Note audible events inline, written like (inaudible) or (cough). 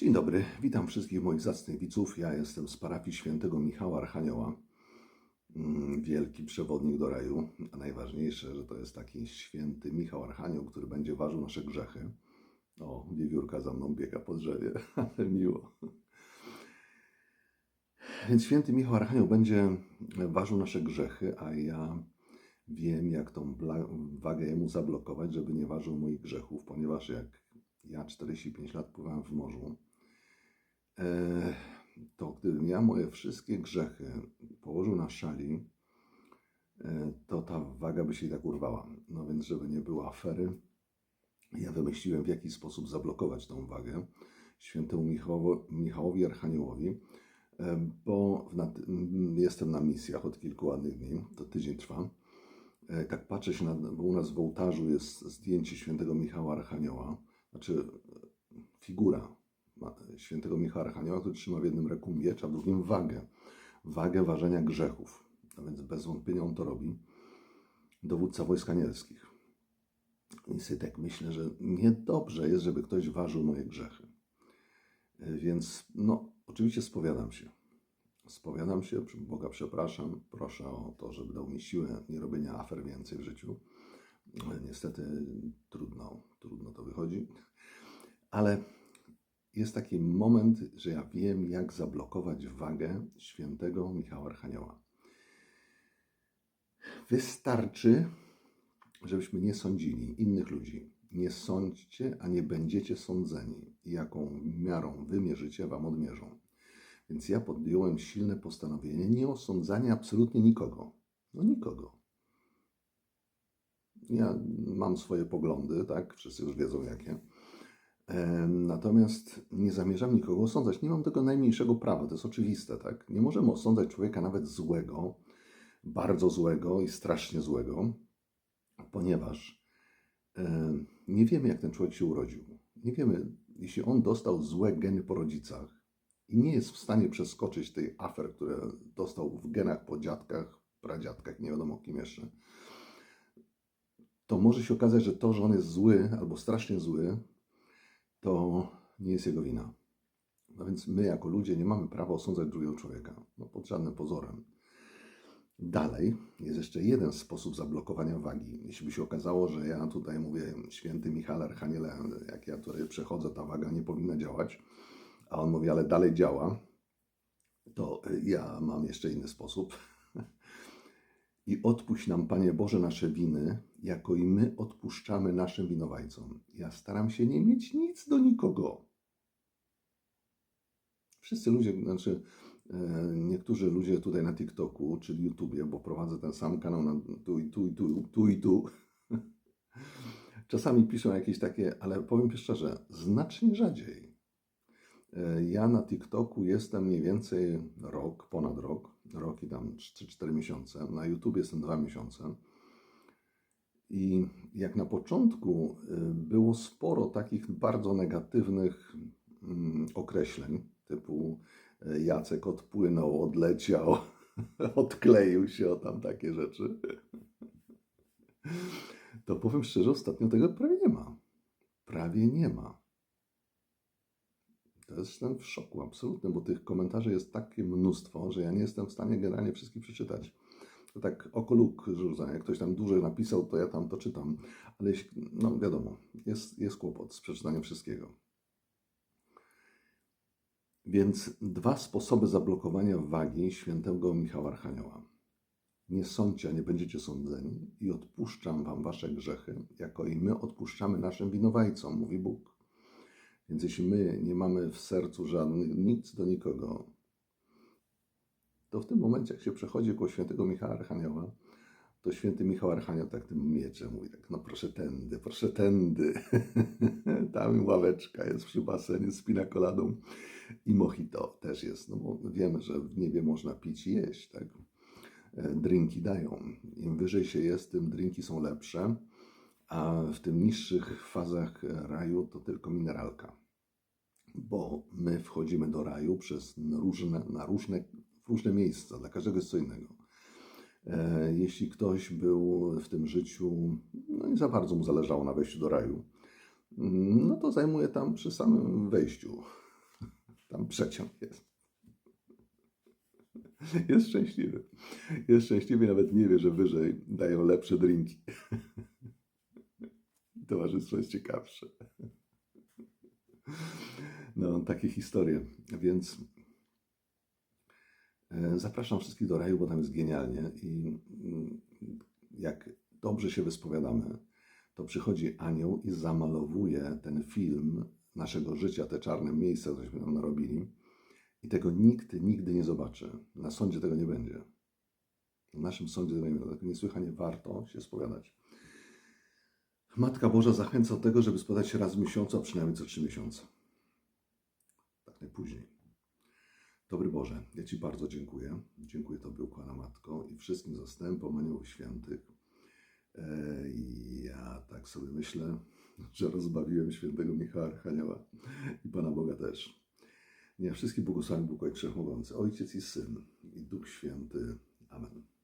Dzień dobry, witam wszystkich moich zacnych widzów. Ja jestem z parafii świętego Michała Archanioła. Mm, Wielki przewodnik do raju, a najważniejsze, że to jest taki święty Michał Archanioł, który będzie ważył nasze grzechy. O, wiewiórka za mną biega po drzewie, (laughs) ale miło. Więc święty Michał Archanioł będzie ważył nasze grzechy, a ja wiem, jak tą wagę jemu zablokować, żeby nie ważył moich grzechów, ponieważ jak ja 45 lat pływałem w morzu, to gdybym ja moje wszystkie grzechy położył na szali, e, to ta waga by się i tak urwała. No więc, żeby nie było afery, ja wymyśliłem, w jaki sposób zablokować tą wagę świętemu Michałowo, Michałowi Archaniołowi, e, bo nad, jestem na misjach od kilku ładnych dni, to tydzień trwa. E, Tak patrzę się, na, bo u nas w ołtarzu jest zdjęcie świętego Michała Archanioła, znaczy e, figura świętego Michała Archanioła, który trzyma w jednym ręku miecz, a w drugim wagę. Wagę ważenia grzechów. A więc bez wątpienia on to robi. Dowódca wojsk anielskich. I tak myślę, że niedobrze jest, żeby ktoś ważył moje grzechy. E, Więc, no, oczywiście spowiadam się. Spowiadam się, Boga przepraszam, proszę o to, żeby dał mi siłę nie robienia afer więcej w życiu. Ale Niestety trudno, trudno to wychodzi. Ale jest taki moment, że ja wiem, jak zablokować wagę świętego Michała Archanioła. Wystarczy, żebyśmy nie sądzili innych ludzi. Nie sądźcie, a nie będziecie sądzeni. Jaką miarą wymierzycie, wam odmierzą. Więc ja podjąłem silne postanowienie nie osądzania absolutnie nikogo. No nikogo. Ja mam swoje poglądy, tak? Wszyscy już wiedzą jakie. Natomiast nie zamierzam nikogo osądzać. Nie mam tego najmniejszego prawa, to jest oczywiste, tak? Nie możemy osądzać człowieka nawet złego, bardzo złego i strasznie złego, ponieważ nie wiemy, jak ten człowiek się urodził. Nie wiemy, jeśli on dostał złe geny po rodzicach i nie jest w stanie przeskoczyć tej afer, które dostał w genach po dziadkach, pradziadkach, nie wiadomo kim jeszcze, to może się okazać, że to, że on jest zły albo strasznie zły, to nie jest jego wina. No więc my, jako ludzie, nie mamy prawa osądzać drugiego człowieka, no pod żadnym pozorem. Dalej jest jeszcze jeden sposób zablokowania wagi. Jeśli by się okazało, że ja tutaj mówię, święty Michał Archaniele, jak ja tutaj przechodzę, ta waga nie powinna działać, a on mówi, ale dalej działa, to ja mam jeszcze inny sposób. I odpuść nam, Panie Boże, nasze winy, jako i my odpuszczamy naszym winowajcom. Ja staram się nie mieć nic do nikogo. Wszyscy ludzie, znaczy e, niektórzy ludzie tutaj na TikToku, czyli YouTubie, bo prowadzę ten sam kanał na tu i tu i tu, tu i tu. (laughs) Czasami piszą jakieś takie, ale powiem szczerze, znacznie rzadziej. E, Ja na TikToku jestem mniej więcej rok, ponad rok, rok i tam 3-4 miesiące. Na YouTube jestem 2 miesiące. I jak na początku y, było sporo takich bardzo negatywnych mm, określeń, typu y, Jacek odpłynął, odleciał, (laughs) odkleił się o tam takie rzeczy, to powiem szczerze, ostatnio tego prawie nie ma. Prawie nie ma. To jestem w szoku absolutnym, bo tych komentarzy jest takie mnóstwo, że ja nie jestem w stanie generalnie wszystkich przeczytać. To tak oko luk rzuca. Jak ktoś tam dużo napisał, to ja tam to czytam. Ale jeśli, no wiadomo, jest, jest kłopot z przeczytaniem wszystkiego. Więc dwa sposoby zablokowania wagi świętego Michała Archanioła. Nie sądźcie, a nie będziecie sądzeni i odpuszczam wam wasze grzechy, jako i my odpuszczamy naszym winowajcom, mówi Bóg. Więc jeśli my nie mamy w sercu żadnych, nic do nikogo, to w tym momencie, jak się przechodzi koło świętego Michała Archanioła, to święty Michał Archanioł tak tym mieczem mówi tak, no proszę tędy, proszę tędy. (laughs) Tam ławeczka jest przy basenie z pinakoladą i mojito też jest, no bo wiemy, że w niebie można pić i jeść, tak? E, Drinki dają. Im wyżej się jest, tym drinki są lepsze, a w tym niższych fazach raju to tylko mineralka. Bo my wchodzimy do raju przez różne, na różne, w różne miejsca, dla każdego jest co innego. E, Jeśli ktoś był w tym życiu, no nie za bardzo mu zależało na wejściu do raju, mm, no to zajmuje tam przy samym wejściu. Tam przeciąg jest. Jest szczęśliwy. Jest szczęśliwy, nawet nie wie, że wyżej dają lepsze drinki. Towarzystwo jest ciekawsze. No, takie historie. Więc e, zapraszam wszystkich do raju, bo tam jest genialnie. I mm, jak dobrze się wyspowiadamy, to przychodzi anioł i zamalowuje ten film naszego życia, te czarne miejsca, cośmy tam narobili. I tego nikt nigdy nie zobaczy. Na sądzie tego nie będzie. W naszym sądzie tego nie będzie. Dlatego niesłychanie warto się spowiadać. Matka Boża zachęca do tego, żeby spodać się raz w miesiącu, a przynajmniej co trzy miesiące. Najpóźniej. Dobry Boże, ja Ci bardzo dziękuję. Dziękuję Tobie, ukłana Matko i wszystkim zastępom aniołów świętych. E, I ja tak sobie myślę, że rozbawiłem świętego Michała Archanioła i Pana Boga też. Nie wszystkich błogosławień Bóg Ojciec Wszechmogący, Ojciec i Syn i Duch Święty. Amen.